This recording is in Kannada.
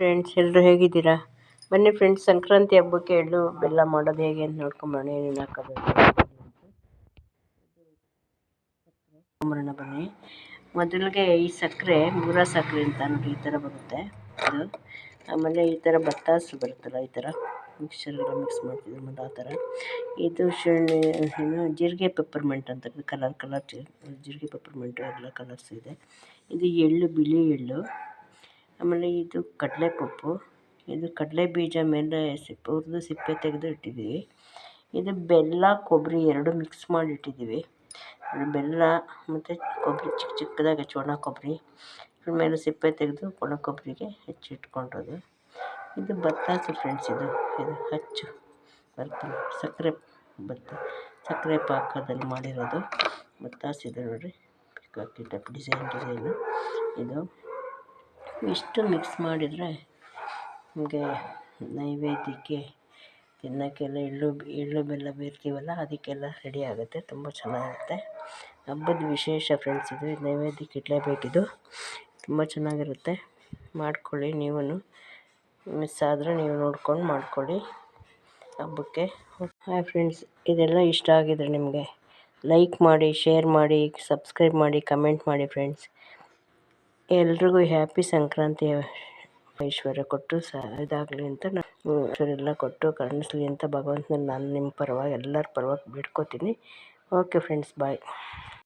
ಫ್ರೆಂಡ್ಸ್ ಎಲ್ಲರೂ ಹೇಗಿದ್ದೀರಾ? ಬನ್ನಿ ಫ್ರೆಂಡ್ಸ್ ಸಂಕ್ರಾಂತಿ ಹಬ್ಬಕ್ಕೆ ಎಳ್ಳು ಬೆಲ್ಲ ಮಾಡೋದು ಹೇಗೆ ಅಂತ ನೋಡ್ಕೊಂಬರೋಣ ಏನೇನು ಹಾಕೋಬೇಕು ಬನ್ನಿ. ಮೊದಲಿಗೆ ಈ ಸಕ್ಕರೆ, ಮೂರ ಸಕ್ಕರೆ ಅಂತ ನೋಡಿ ಈ ಥರ ಬರುತ್ತೆ. ಅದು ಆಮೇಲೆ ಈ ಥರ ಬತ್ತಾಸು ಬರುತ್ತಲ್ಲ, ಈ ಥರ ಮಿಕ್ಸ್ಚರ್ಗೆಲ್ಲ ಮಿಕ್ಸ್ ಮಾಡ್ತೀವಿ ಮೊದಲು ಆ ಥರ. ಇದು ಶೇಣಿ ಏನು, ಜೀರಿಗೆ ಪೆಪ್ಪರ್ಮೆಂಟ್ ಅಂತ ಕಲರ್ ಕಲರ್ ಜೀರಿಗೆ ಪೆಪ್ಪರ್ಮೆಂಟು ಎಲ್ಲ ಕಲರ್ಸ್ ಇದೆ. ಇದು ಎಳ್ಳು, ಬಿಳಿ ಎಳ್ಳು. ಆಮೇಲೆ ಇದು ಕಡಲೆ ಪಪ್ಪು ಇದು ಕಡಲೆ ಬೀಜ ಮೇಲೆ ಸಿಪ್ಪೆ, ಹುರಿದು ಸಿಪ್ಪೆ ತೆಗೆದು ಇಟ್ಟಿದ್ದೀವಿ ಇದು ಬೆಲ್ಲ, ಕೊಬ್ಬರಿ ಎರಡು ಮಿಕ್ಸ್ ಮಾಡಿ ಇಟ್ಟಿದ್ದೀವಿ ಬೆಲ್ಲ ಮತ್ತು ಕೊಬ್ಬರಿ, ಚಿಕ್ಕ ಚಿಕ್ಕದಾಗಿ ಒಣ ಕೊಬ್ಬರಿ. ಮೇಲೆ ಸಿಪ್ಪೆ ತೆಗೆದು ಒಣ ಕೊಬ್ಬರಿಗೆ ಹೆಚ್ಚಿಟ್ಕೊಂಡಿರೋದು ಇದು ಬತ್ತಾಸು ಫ್ರೆಂಡ್ಸ್ ಇದು ಇದು ಹಚ್ಚು. ಬರ್ತೀನಿ ಸಕ್ಕರೆ ಭತ್ತ, ಸಕ್ಕರೆ ಪಾಕದಲ್ಲಿ ಮಾಡಿರೋದು. ಬತ್ತಾಸಿದೆ ನೋಡಿರಿ. ಡಿಸೈನ್ ಡಿಸೈನು ಇದು ಇಷ್ಟು ಮಿಕ್ಸ್ ಮಾಡಿದರೆ ನಮಗೆ ನೈವೇದ್ಯಕ್ಕೆ ತಿನ್ನೋಕ್ಕೆಲ್ಲ ಎಳ್ಳು ಎಳ್ಳು ಬೆಲ್ಲ ಬೇರ್ತೀವಲ್ಲ ಅದಕ್ಕೆಲ್ಲ ರೆಡಿ ಆಗುತ್ತೆ, ತುಂಬ ಚೆನ್ನಾಗಿರುತ್ತೆ ಹಬ್ಬದ ವಿಶೇಷ ಫ್ರೆಂಡ್ಸ್ ಇದು, ನೈವೇದ್ಯಕ್ಕೆ ಇಡಲೇಬೇಕಿದು ತುಂಬ ಚೆನ್ನಾಗಿರುತ್ತೆ. ಮಾಡ್ಕೊಳ್ಳಿ ನೀವೂ ಮಿಸ್ ಆದರೆ ನೀವು ನೋಡ್ಕೊಂಡು ಮಾಡ್ಕೊಳ್ಳಿ ಹಬ್ಬಕ್ಕೆ. ಹಾಯ್ ಫ್ರೆಂಡ್ಸ್ ಇದೆಲ್ಲ ಇಷ್ಟ ಆಗಿದ್ರೆ ನಿಮಗೆ ಲೈಕ್ ಮಾಡಿ ಶೇರ್ ಮಾಡಿ ಸಬ್ಸ್ಕ್ರೈಬ್ ಮಾಡಿ ಕಮೆಂಟ್ ಮಾಡಿ ಫ್ರೆಂಡ್ಸ್ ಎಲ್ರಿಗೂ ಹ್ಯಾಪಿ ಸಂಕ್ರಾಂತಿ ಐಶ್ವರ್ಯ ಕೊಟ್ಟು ಸ ಇದಾಗಲಿ ಅಂತ ನಾನು ಎಲ್ಲ ಕೊಟ್ಟು ಕಾಣಿಸ್ಲಿ ಅಂತ ಭಗವಂತನ ನಾನು ನಿಮ್ಮ ಪರವಾಗಿ ಎಲ್ಲರ ಪರವಾಗಿ ಬಿಡ್ಕೋತೀನಿ. Okay friends bye